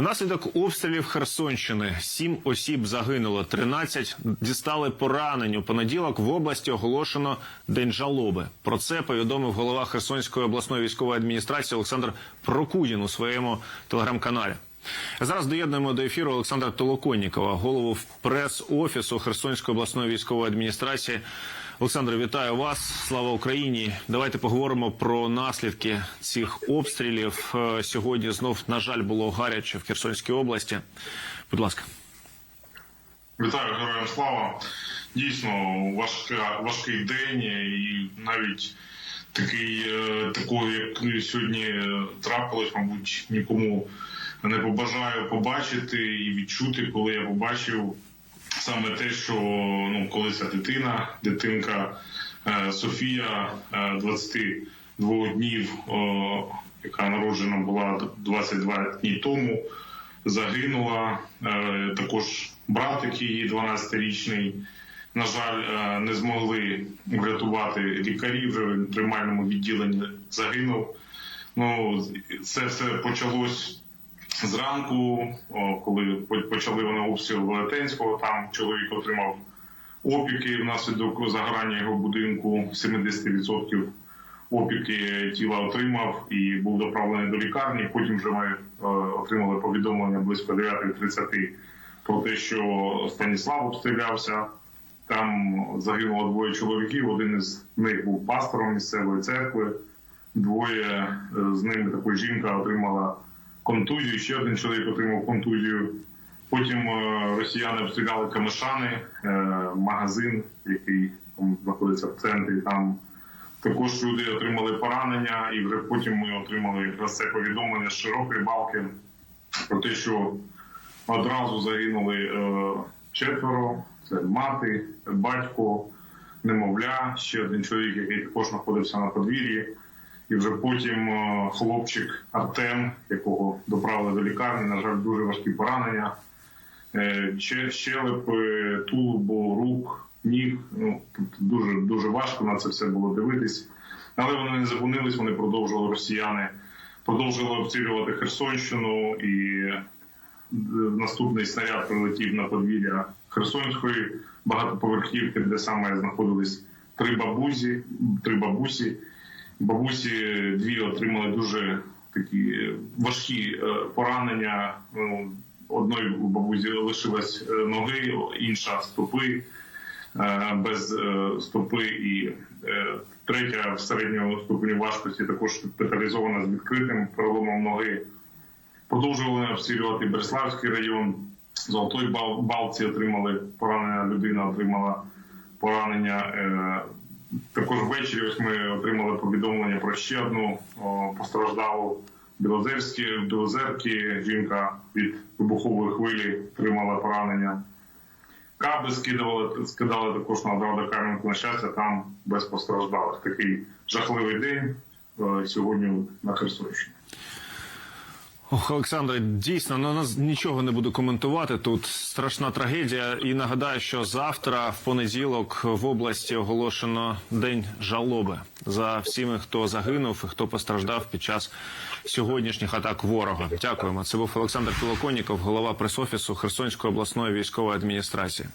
Внаслідок обстрілів Херсонщини сім осіб загинуло, 13 дістали поранень. У понеділок в області оголошено день жалоби. Про це повідомив голова Херсонської обласної військової адміністрації Олександр Прокудін у своєму телеграм-каналі. Зараз доєднуємо до ефіру Олександра Толоконнікова, голову прес-офісу Херсонської обласної військової адміністрації. Олександр, вітаю вас! Слава Україні! Давайте поговоримо про наслідки цих обстрілів. Е, Сьогодні знов, на жаль, було гаряче в Херсонській області. Будь ласка. Вітаю героям слава. Дійсно, важка, важкий день, і навіть такий е, такого, як сьогодні трапилось, мабуть, нікому не побажаю побачити і відчути, коли я побачив саме те, що ну, коли ця дитина, дитинка е, Софія, е, 22 днів, е, яка народжена була 22 дні тому загинула. Е, Також братик її 12-річний. На жаль, не змогли врятувати лікарі вже в приймальному відділенні загинув. Ну це все почалось зранку, коли почали вони обстріл Велетенського. Там чоловік отримав опіки внаслідок загорання його будинку 70% опіки тіла отримав і був доправлений до лікарні. Потім вже ми е, отримали повідомлення близько 9.30 про те, що Станіслав обстрілявся. Там загинуло двоє чоловіків. Один із них був пастором місцевої церкви. Двоє е, з ними також жінка отримала контузію. Ще один чоловік отримав контузію. Потім е, росіяни обстріляли камешани, е, магазин, який знаходиться в центрі. Там також люди отримали поранення, і вже потім ми отримали якраз це повідомлення з широкої балки про те, що одразу загинули е, четверо. Це мати, батько, немовля, ще один чоловік, який також знаходився на подвір'ї. І вже потім е, хлопчик Артем, якого доправили до лікарні, на жаль, дуже важкі поранення. Е, Щелепи, тулубо, рук, ніг. Ну, тобто дуже, дуже важко на це все було дивитись. Але вони не зупинились, вони продовжували росіяни, продовжували обстрілювати Херсонщину і наступний снаряд прилетів на подвір'я Херсонської багатоповерхівки, де саме знаходились три бабусі, три бабусі. Бабусі дві отримали дуже такі важкі е, поранення. Ну, одної бабусі лишилась е, ноги, інша стопи е, без е, стопи, і е, третя в середньому ступені важкості також шпиталізована з відкритим переломом ноги. Продовжували обстрілювати Береславський район. Золотой Бал- Балці отримали поранення. Людина отримала поранення. Також ввечері ось ми отримали повідомлення про ще одну постраждалу білозерські білозерки. Жінка від вибухової хвилі отримала поранення. Каби скидали, скидали також на Кам'янку. На щастя, там без постраждалих. Такий жахливий день е, сьогодні на Херсонщині. Ох, Олександре, дійсно, ну нас нічого не буду коментувати. Тут страшна трагедія. І нагадаю, що завтра, в понеділок, в області оголошено день жалоби за всіми, хто загинув і хто постраждав під час сьогоднішніх атак ворога. Дякуємо. Це був Олександр Пілоконіков, голова прес-офісу Херсонської обласної військової адміністрації.